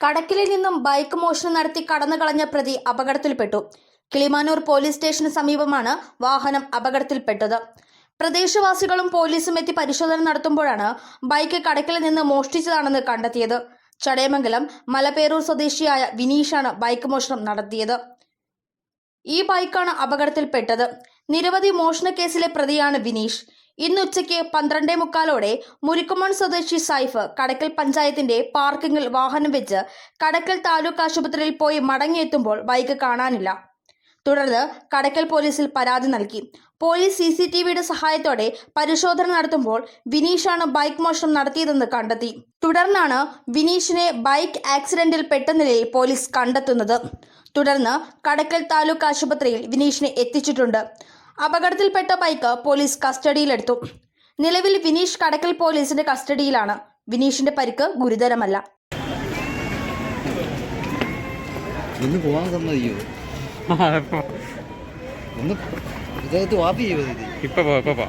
കടക്കിലിൽ നിന്നും ബൈക്ക് മോഷണം നടത്തി കടന്നു കളഞ്ഞ പ്രതി അപകടത്തിൽപ്പെട്ടു. കിളിമാനൂർ പോലീസ് സ്റ്റേഷന് സമീപമാണ് വാഹനം അപകടത്തിൽപ്പെട്ടത്. പ്രദേശവാസികളും പോലീസും എത്തി പരിശോധന നടത്തുമ്പോഴാണ് ബൈക്ക് കടക്കിലിൽ നിന്ന് മോഷ്ടിച്ചതാണെന്ന് കണ്ടെത്തിയത്. ചടയമംഗലം മലപ്പേരൂർ സ്വദേശിയായ വിനീഷാണ് ബൈക്ക് മോഷണം നടത്തിയത്. ഈ ബൈക്കാണ് അപകടത്തിൽപ്പെട്ടത്. നിരവധി മോഷണ കേസിലെ പ്രതിയാണ് വിനീഷ്. ഇന്ന് ഉച്ചയ്ക്ക് പന്ത്രണ്ടേ മുക്കാലോടെ മുരിക്കുമൺ സ്വദേശി സൈഫ് കടക്കൽ പഞ്ചായത്തിന്റെ പാർക്കിങ്ങിൽ വാഹനം വെച്ച് കടക്കൽ താലൂക്ക് ആശുപത്രിയിൽ പോയി മടങ്ങിയെത്തുമ്പോൾ ബൈക്ക് കാണാനില്ല. തുടർന്ന് കടക്കൽ പോലീസിൽ പരാതി നൽകി. പോലീസ് സി സി ടി വിയുടെ സഹായത്തോടെ പരിശോധന നടത്തുമ്പോൾ വിനീഷാണ് ബൈക്ക് മോഷണം നടത്തിയതെന്ന് കണ്ടെത്തി. തുടർന്നാണ് വിനീഷിനെ ബൈക്ക് ആക്സിഡന്റിൽ പെട്ട നിലയിൽ പോലീസ് കണ്ടെത്തുന്നത്. തുടർന്ന് കടക്കൽ താലൂക്ക് ആശുപത്രിയിൽ വിനീഷിനെ എത്തിച്ചിട്ടുണ്ട്. അപകടത്തിൽപ്പെട്ട ബൈക്ക് പോലീസ് കസ്റ്റഡിയിലെടുത്തു. നിലവിൽ വിനീഷ് കടക്കൽ പോലീസിന്റെ കസ്റ്റഡിയിലാണ്. വിനീഷിന്റെ പരിക്ക് ഗുരുതരമല്ല. ഒന്ന് പോകാൻ ഒന്ന് ഇദ്ദേഹത്ത് വാപ്പി ചെയ്യോ ഇത് ഇപ്പൊ പോ ഇപ്പൊ പോ.